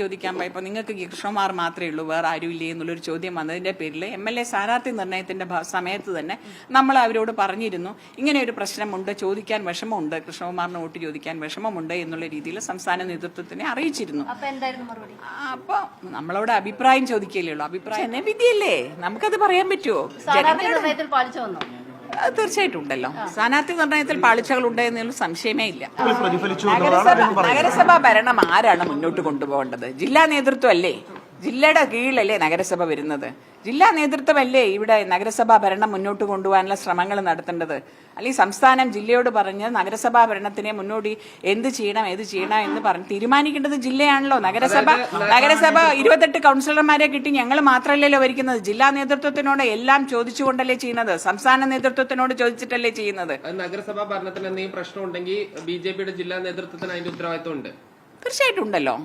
ചോദിക്കാൻ പോയപ്പോൾ നിങ്ങൾക്ക് കൃഷ്ണമാർ മാത്രമേ ഉള്ളൂ വേറെ ആരും ഇല്ലേ എന്നുള്ളൊരു ചോദ്യം വന്നതിന്റെ പേരിൽ എം എൽ എ സ്ഥാനാർത്ഥി നിർണയത്തിന്റെ സമയത്ത് തന്നെ നമ്മൾ അവരോട് പറഞ്ഞിരുന്നു ഇങ്ങനെ ഒരു പ്രശ്നമുണ്ട് ചോദിക്കാൻ വിഷമമുണ്ട് കൃഷ്ണകുമാറിന് വോട്ട് ചോദിക്കാൻ വിഷമമുണ്ട് എന്നുള്ള രീതിയിൽ സംസ്ഥാന നേതൃത്വത്തിനെ അറിയിച്ചിരുന്നു. അപ്പോൾ നമ്മളോട് അഭിപ്രായം ചോദിക്കുകയല്ലേ ഉള്ളൂ. അഭിപ്രായം എന്നെ വിധിയല്ലേ നമുക്കത് പറയാൻ പറ്റുമോ തീർച്ചയായിട്ടും ഉണ്ടല്ലോ. സ്ഥാനാർത്ഥി നിർണയത്തിൽ പാളിച്ചകൾ എന്നുള്ള സംശയമേ ഇല്ല. നഗരസഭാ ഭരണം ആരാണ് മുന്നോട്ട് കൊണ്ടുപോകേണ്ടത്? ജില്ലാ നേതൃത്വം അല്ലേ ജില്ലയുടെ കീഴിലല്ലേ നഗരസഭ വരുന്നത്? ജില്ലാ നേതൃത്വമല്ലേ ഇവിടെ നഗരസഭാ ഭരണം മുന്നോട്ട് കൊണ്ടുപോകാനുള്ള ശ്രമങ്ങൾ നടത്തേണ്ടത്? അല്ലെങ്കിൽ സംസ്ഥാനം ജില്ലയോട് പറഞ്ഞ് നഗരസഭാ ഭരണത്തിനെ മുന്നോടി എന്ത് ചെയ്യണം ഏത് ചെയ്യണം എന്ന് പറഞ്ഞ് തീരുമാനിക്കേണ്ടത് ജില്ലയാണല്ലോ. നഗരസഭ നഗരസഭ ഇരുപത്തെട്ട് കൗൺസിലർമാരെ കിട്ടി ഞങ്ങൾ മാത്രമല്ലല്ലോ ഭരിക്കുന്നത്. ജില്ലാ നേതൃത്വത്തിനോട് എല്ലാം ചോദിച്ചുകൊണ്ടല്ലേ ചെയ്യുന്നത്? സംസ്ഥാന നേതൃത്വത്തിനോട് ചോദിച്ചിട്ടല്ലേ ചെയ്യുന്നത്? നഗരസഭാ ഭരണത്തിൽ എന്തെങ്കിലും പ്രശ്നം ഉണ്ടെങ്കിൽ ബി ജെ പിയുടെ ജില്ലാ നേതൃത്വത്തിന് അതിന്റെ ഉത്തരവാദിത്വം ഉണ്ട് തീർച്ചയായിട്ടും ഉണ്ടല്ലോ.